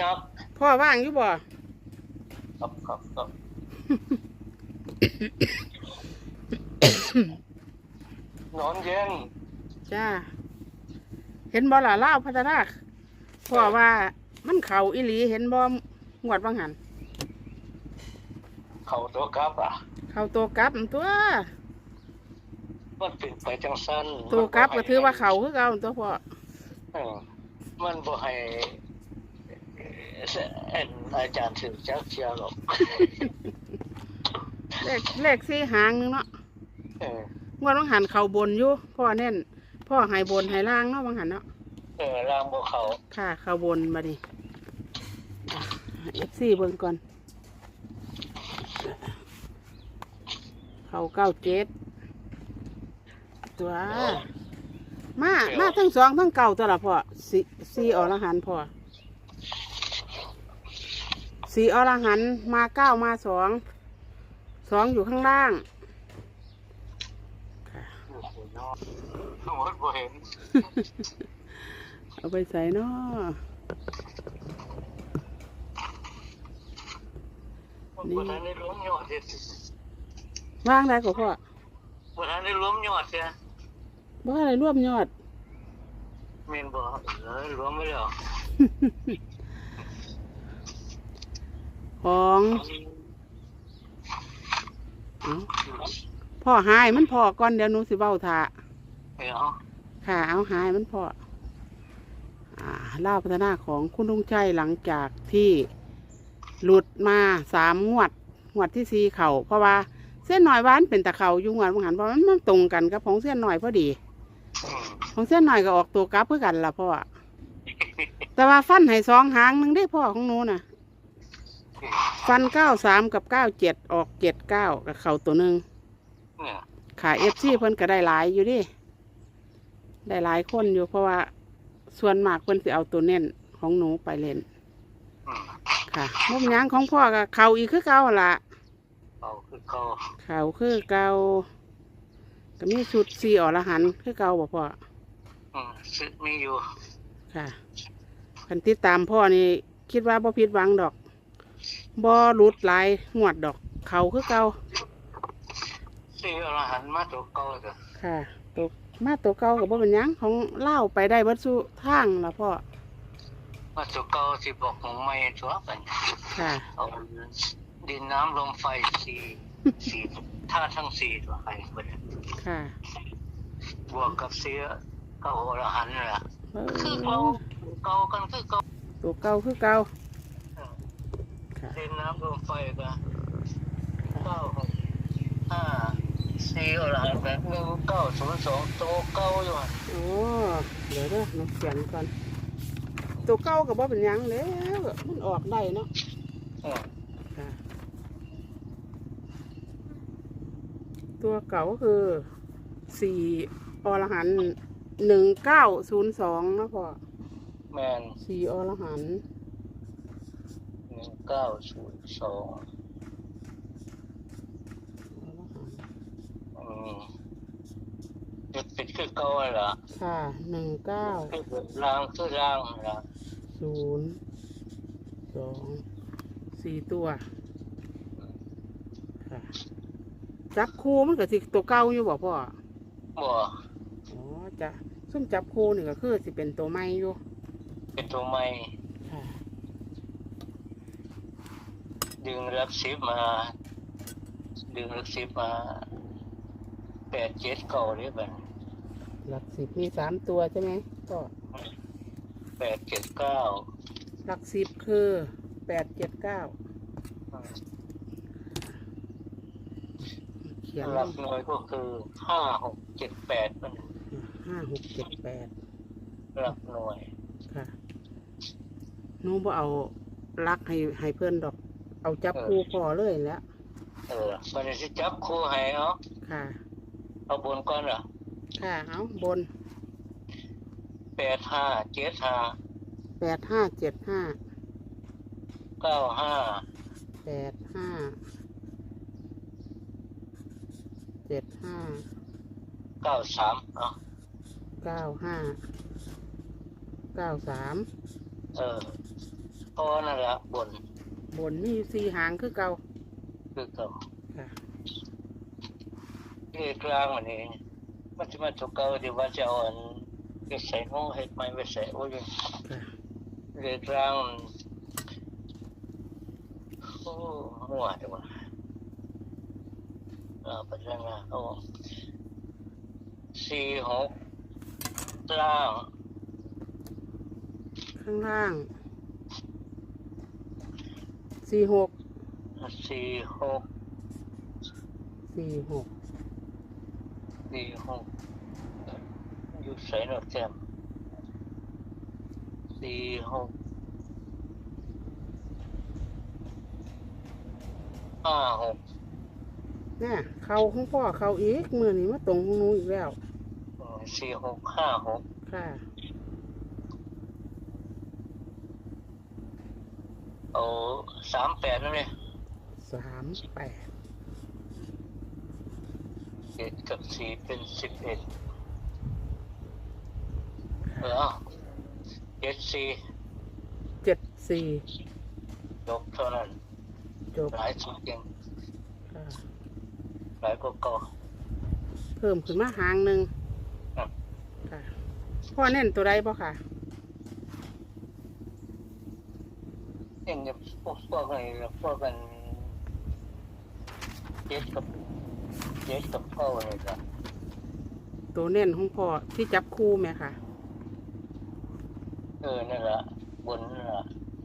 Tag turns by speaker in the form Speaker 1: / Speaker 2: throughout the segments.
Speaker 1: ยับ
Speaker 2: พ่อว่างอยู่บ่
Speaker 1: ครับครับครับนอนเย็น
Speaker 2: จ้า เห็นบ่ล่ะเล่าวพัฒนาพ่อว่ามันเข่าอีหลีเห็นบ่งวดบางหัน
Speaker 1: เขาตัวกลับอะ
Speaker 2: เข่าตัวกลับตัว
Speaker 1: มันเป็นไปจังสั้น
Speaker 2: ตัวกลับก็ถือว่าเข่าคือเก่าตัวพ่อ
Speaker 1: เออมันบ่ให้เอ่ออาจารย์ถือจักเชียร์หรอก
Speaker 2: เลขเลขสี่หางหนึงเนาะ
Speaker 1: เออ ง
Speaker 2: วดบางหันเข่าบนอยู่พ่อแน่น พ่อใหายบนใหายล่างเนาะบางหันเนาะ
Speaker 1: เออล่างบ่เขา
Speaker 2: ค่ะเข่าบนมาดิเอฟซีเบิ่งก่อน เข่าเก้าเจ็ดตัว มา มาทั้งสองทั้งเก่าตัวละพ่อสีสีอรหันต์พ่อ สีอรหันต์มาเก้ามาสอง สองอยู่ข้างล่าง
Speaker 1: โอ้โหเนาะทั้งหมดบ่เห็น
Speaker 2: เอาไปใส่เนาะนี่
Speaker 1: บ่ทันได้รวมยอดเด้
Speaker 2: ว่างได้ก็พ่อ
Speaker 1: บ่ทันได้รวมยอดเด้
Speaker 2: บ่อะไรรวบยอด
Speaker 1: แม่นบ่เออรวมไว้แล้ว
Speaker 2: ของเอ้าพ่อหายมันพ่อก่อนเดี๋ยวหนูสิเบ้าทา
Speaker 1: เออ
Speaker 2: ค่ะ เอาหายมันพ่ออ่าเล่าพัฒนาของคุณลุงชัยหลังจากที่หลุดมาสามงวด งวดที่สี่เขาเพราะว่าเส้นหน่อยหวานเป็นตะเขาอยู่งวดบางหันเพราะมันมันตรงกันกับของเส้นหน่อยพอดี
Speaker 1: อืม
Speaker 2: ของเส้นหน่อยก็ออกตัวกลับเพื่อกันล่ะพ่อแต่ว่าฟันให้สองหางหนึงได้พ่อของหนูน่ะ ฟันเก้าสามกับเก้าเจ็ดออกเจ็ดเก้ากับเขาตัวหนึ่ง
Speaker 1: เนี่ย
Speaker 2: ขาเอฟซีเพิ่นก็ได้หลายอยู่ดิได้หลายคนอยู่เพราะว่าส่วนมากเพิ่นสิเอาตัวเน้นของหนูไปเล่น
Speaker 1: อืม
Speaker 2: ค่ะมุมหยังของพ่อก็เขาอีกคือเก่าหั่นละ
Speaker 1: เอาคือเขา
Speaker 2: เขาคือเก่าก็มีชุดสีอรหันต์คือเก่าบ่พ่อ
Speaker 1: อืมซึมีอยู่
Speaker 2: ค่ะคันติดตามพ่อนี่คิดว่าบ่ผิดหวังดอก บ่หลุดหลายงวดดอกเขาคือเก่า
Speaker 1: สี่อรหันต์มาตัวเก่าเด้อ
Speaker 2: ค่ะตัวมาตัวเก่ากับบ่เป็นหยังของเล่าวไปได้เบิดสู่ทางละพ่อ
Speaker 1: มาตัวเก่าสิบอกของใหม่ตัวกัน
Speaker 2: ค่ะ
Speaker 1: เอาดินน้ำลมไฟสี่สี่ท่าทั้งสี่ตัวไปหมด
Speaker 2: ค่ะ
Speaker 1: บวกกับเสียเก่าอรหันต์นั่นล่ะ
Speaker 2: เออ
Speaker 1: คือเก่าเก่ากันคือเก่า
Speaker 2: ตัวเก่าคือเก่าค่ะ
Speaker 1: ดินน้ำลมไฟก็เก้าหกห้าสี่อรหันต์แบบหนึ่งเก้าศูนย์สองตัวเก่าอยู่อะ
Speaker 2: โอ้เดี๋ยวเด้อหนูเขียนก่อนตัวเก่ากับบ่เป็นหยังแล้วมันออกได้เนาะ
Speaker 1: เออ
Speaker 2: ค่ะตัวเก่าก็คือสี่อรหันต์หนึ่งเก้าศูนย์สองนะพ่อ
Speaker 1: แมน
Speaker 2: สี่อรหันต์
Speaker 1: หนึ่งเก้าศูนย์สอง
Speaker 2: อื
Speaker 1: มจุดปิดคือเก่าอะล่ะ
Speaker 2: ค่ะหนึ่งเก้า
Speaker 1: คือล่างคือล่างล่ะ
Speaker 2: ศูนย์สองสี่ตัวค่ะจับคู่มันก็สิตัวเก่าอยู่บ่พ่อ
Speaker 1: บ่
Speaker 2: อ๋อจะซุ่มจับคู่นี่ก็คือสิเป็นตัวใหม่อยู่
Speaker 1: เป็นตัวใหม่
Speaker 2: ค่ะ
Speaker 1: ดึงรับสิบมา ดึงรับสิบมาแปดเจ็ดเก่าเลยบัด
Speaker 2: หลักสิบมีสามตัวใช่ไหมก็
Speaker 1: แปดเจ็ดเก้า
Speaker 2: หลักสิบคือแปดเจ็ดเก้าเขียน
Speaker 1: หลักหน่วยก็คือห้าหกเจ็ดแปดมัน
Speaker 2: ห้าหกเจ็ดแปด
Speaker 1: หลักหน่วย
Speaker 2: ค่ะหนูบ่เอาลักให้ให้เพื่อนดอก เอาจับคู่พอเลยแหล้ว
Speaker 1: เออมันจะจับคู่ให้เอา
Speaker 2: ค่ะ
Speaker 1: เอาบนก่อนเหรอ
Speaker 2: ค่ะเอาบน
Speaker 1: แปดห้าเจ็ดห้า
Speaker 2: แปดห้าเจ็ดห้า
Speaker 1: เก้าห้า
Speaker 2: แปดห้าเจ็ดห้า
Speaker 1: เก้าสามเอา
Speaker 2: เก้าห้าเก้าสาม
Speaker 1: เออพอนั่นละบน
Speaker 2: บนมีอยู่สี่หางคือเก่า
Speaker 1: คือเก่า
Speaker 2: ค่ะ
Speaker 1: เลขกลางวันนี้มันจะมาถูกเก่าเดี๋ยวว่าจะเอาอันไปใส่ห้องเฮ็ดไม้ไปใส่โอ้ย
Speaker 2: ค่ะ
Speaker 1: เลขกลางมันโอ้มั่วจังวะอ่าปัจจัยนะโอ้สี่หกล่าง
Speaker 2: ข้างล่าง สี่หก
Speaker 1: สี่หก
Speaker 2: สี่หก
Speaker 1: สี่หกอยู่ใส่หนอแก้มสี่หกห้าหก
Speaker 2: เนี่ยเขาของพ่อเขาอีกมือนี้มาตรงของหนูอีกแล้ว
Speaker 1: สี่หกห้าหก
Speaker 2: ค่ะ
Speaker 1: เอาสามแปดนั่นเลย
Speaker 2: สามแปด
Speaker 1: เจ็ดกับสี่เป็นสิบเอ็ดเอ
Speaker 2: ค่ะ
Speaker 1: อเจ็ดสี่
Speaker 2: เจ็ดสี่
Speaker 1: จบเท่านั้น
Speaker 2: จบ
Speaker 1: หลายสุดยัง
Speaker 2: ค่ะ
Speaker 1: หลายกว่าเก่า
Speaker 2: เพิ่มขึ้นมาหางหนึ่ง
Speaker 1: ครับ
Speaker 2: ค่ะพ่อเน้นตัวใดบ่ค่ะ
Speaker 1: เองเนี่ยพวกพวกอะไรพวกกันเจ็ดกับเจ็ดกับเก้าเลยครับ
Speaker 2: ตัวเน้นของพ่อที่จับคู่ไหมค่ะ
Speaker 1: เออนั่นแหละบนนั่นแหละ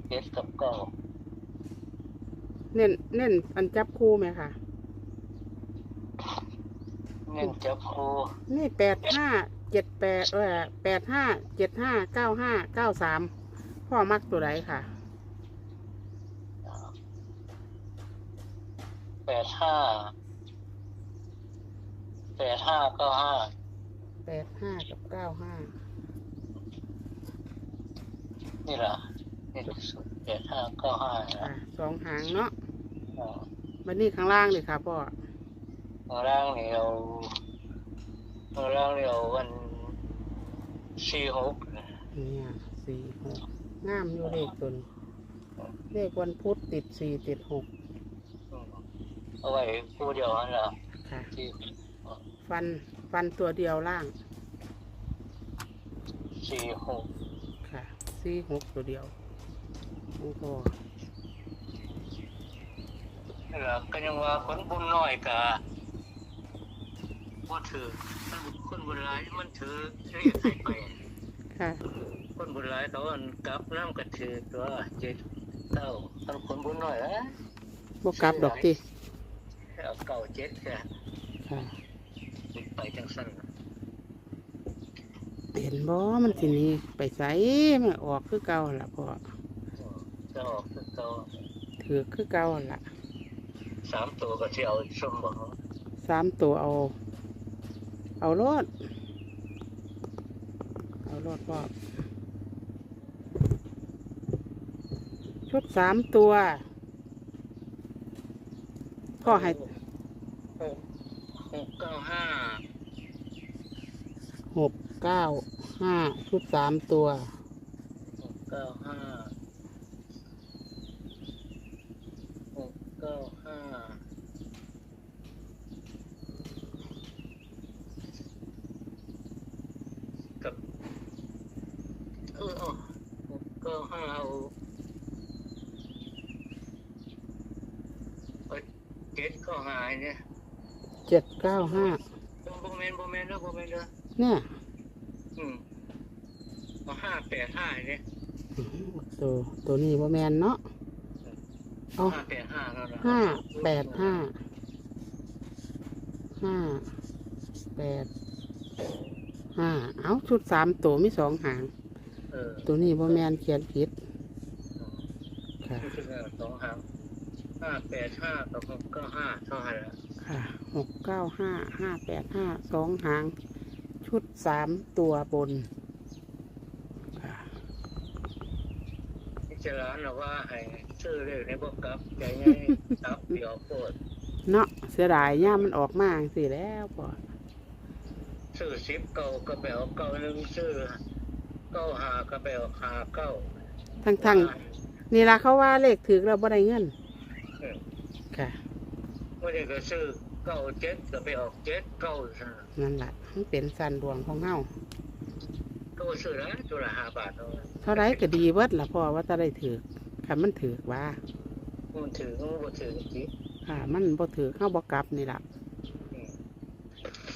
Speaker 1: เจ็ดกับเก้า
Speaker 2: เน้นเน้นอันจับคู่ไหมค่ะ
Speaker 1: เน้นจับครู
Speaker 2: นี่แปดห้าเจ็ดแปดเออแปดห้าเจ็ดห้าเก้าห้าเก้าสามพ่อมักตัวใดค่ะ
Speaker 1: แปดห้าแปดห้าเก้าห้า
Speaker 2: แปดห้ากับเก้าห้า
Speaker 1: นี่แหละนี่สุดแปดห้าเก้าห้า
Speaker 2: ค่ะสองหางเนาะ
Speaker 1: อ่า
Speaker 2: บันนี้ข้างล่างเลยค่ะพ่อ
Speaker 1: ข้างล่างนี่เราข้างล่างนี่เราวันสี่หก
Speaker 2: เนี่ยสี่หกงามอยู่เลขตัวนี้เลขวันพุธติดสี่ติดหก
Speaker 1: อืม เอาไว้คู่เดียวนั่นแหละ
Speaker 2: ค่ะ
Speaker 1: ที่
Speaker 2: ฟันฟันตัวเดียวล่าง
Speaker 1: สี่หก
Speaker 2: ค่ะสี่หกตัวเดียวโอ้โห
Speaker 1: นี่แหละก็ยังว่าคนบุญน้อยกะว่าถือมันคนบุญร้ายมันถือเรียกใครไป
Speaker 2: ค่ะ
Speaker 1: คนบุญร้ายเขาอันกลับน้ำกระถือตัวเจ็ดเก้าคนคนบุญน้อยนะ
Speaker 2: บวกกลับดอกที่
Speaker 1: เอาเก้าเจ็ดแค่
Speaker 2: ค่ะ
Speaker 1: ไปจังสั้น
Speaker 2: เห็นบ่มันสิหนี้ไปใส่มันออกคือเก่าล่ะพ่อ
Speaker 1: จะออกคือเก้า
Speaker 2: ถือคือเก่าล่ะ
Speaker 1: สามตัวก็ที่เอาชมบอก
Speaker 2: สามตัวเอา เอารถเอารถพ่อชุดสามตัวพ่อให้
Speaker 1: หกห กเก้าห้า
Speaker 2: หกเก้าห้าชุดสามตัว
Speaker 1: หกเก้าห้าหกเก้าห้ากับเออเอาหกเก้าห้าเอาเอาเจ็ดก็หายเนี่ย
Speaker 2: เจ็ดเก้าห้า
Speaker 1: โบเมนโบเมนแล้วโบเมนแล้ว
Speaker 2: เนี่ย
Speaker 1: อืมเอาห้าแปดห้าเนี่ย
Speaker 2: อื้อหือตัวตัวนี้บ่แมนเนาะเอา
Speaker 1: ห้าแปดห้าแล้วนะ
Speaker 2: ห้าแปดห้าห้าแปดห้าเอาชุดสามตัวมีสองหาง
Speaker 1: เออ
Speaker 2: ตัวนี้บ่แมนเขียนผิดค่ะ
Speaker 1: นี่คือสองหางห้าแปดห้ากับหกเก้าห้าเท่าไหร่ละ
Speaker 2: ค่ะ หกเก้าห้าห้าแปดห้าสองหาง ชุดสามตัวบนค่ะ
Speaker 1: ที่จะร้านเราว่าให้ซื้อเลขในพวกกับใจไงตับเดียวโคตร
Speaker 2: เนาะเสียดายย่ามมันออกมาสิแล้วพอ
Speaker 1: ซื้อสิบเก้าก็ไปเอาเก้าหนึ่งซื้อเก้าหาก็ไปเอาหาเก้า
Speaker 2: ทั้งทั้งนี่ละเขาว่าเลขถือเราบ่ได้เงิน
Speaker 1: เออ
Speaker 2: ค่ะ
Speaker 1: ไม่ได้ก็ซื้อ เก้าเจ็ดก็ไปออกเจ็ดเก้าซะ
Speaker 2: นั่นแหละมันเป็นสันดวงของเฮา
Speaker 1: ก็ซื้อนะตัวละห้าบาทเนาะ
Speaker 2: เท่าไรก็ดีเบิดละพ่อว่าจะได้ถือค่ะมันถือว่า
Speaker 1: มันถือมันบ่ถือจริง
Speaker 2: ค่ะ มันบ่ถือเฮาบ่กลับนี่ล่ะ
Speaker 1: อืม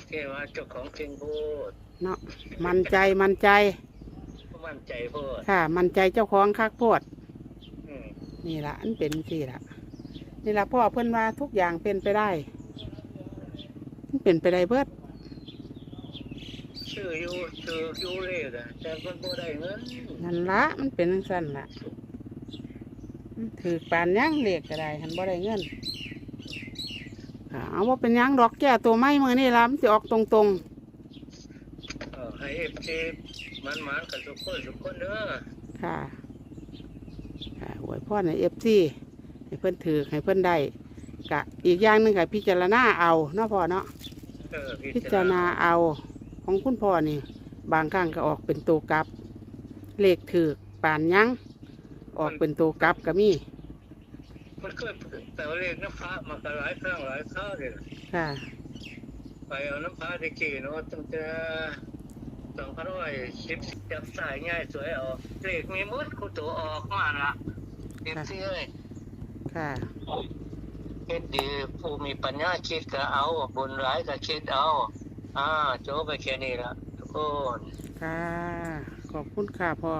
Speaker 1: แค่ว่าเจ้าของเก่งโพด
Speaker 2: เนาะมันใจมันใจ
Speaker 1: มั่นใจโพด
Speaker 2: ค่ะ มันใจเจ้าของคักโพด
Speaker 1: อืม
Speaker 2: นี่ละอันเป็นสิละนี่ละพ่อเพิ่นว่าทุกอย่างเป็นไปได้มัน เป็นไปได้เบิด
Speaker 1: ซื้ออยู่ซื้ออยู่เลขอะแต่มันบ่ได้เงิน
Speaker 2: นั่นละมันเป็นจังซั่นละมันถือปานหยังเลขก็ได้หันบ่ได้เงินอ่าเอาว่าเป็นหยังดอกแก้ตัวไม้มือนี่ละมันสิออกตรง
Speaker 1: เออให้เอฟซีมันมันๆกันทุกคนทุกคนเด้อ
Speaker 2: ๆค่ะค่ะอวยพ่อในเอฟซีให้เพิ่นถือให้เพิ่นได้กะอีกอย่างหนึ่งค่ะพิจารณาเอาเนาะพ่อเนาะ
Speaker 1: เออ
Speaker 2: พิจารณาเอาของคุณพ่อนี่ บางครั้งก็ออกเป็นตัวกลับ เลขถือกปานหยังออกเป็นตัวกลับก็มี
Speaker 1: มันเคยแปลว่าเลขน้ำพระมากันหลายครั้งหลายคราวเลย
Speaker 2: ค่ะ
Speaker 1: ไปเอาน้ำพระตะกี้เนาะตั้งแต่สองพันร้อยสิบจับสายง่ายสวยเอาเลขมีมุดคู่ตัวออกมาละเอฟซีเอ้ย
Speaker 2: ค่ะ
Speaker 1: คิดดีผู้มีปัญญาคิดก็เอาบุญร้ายก็คิดเอา อ่าโจบไปแค่นี้ละทุกคน
Speaker 2: ค่ะขอบคุณค่ะพ่อ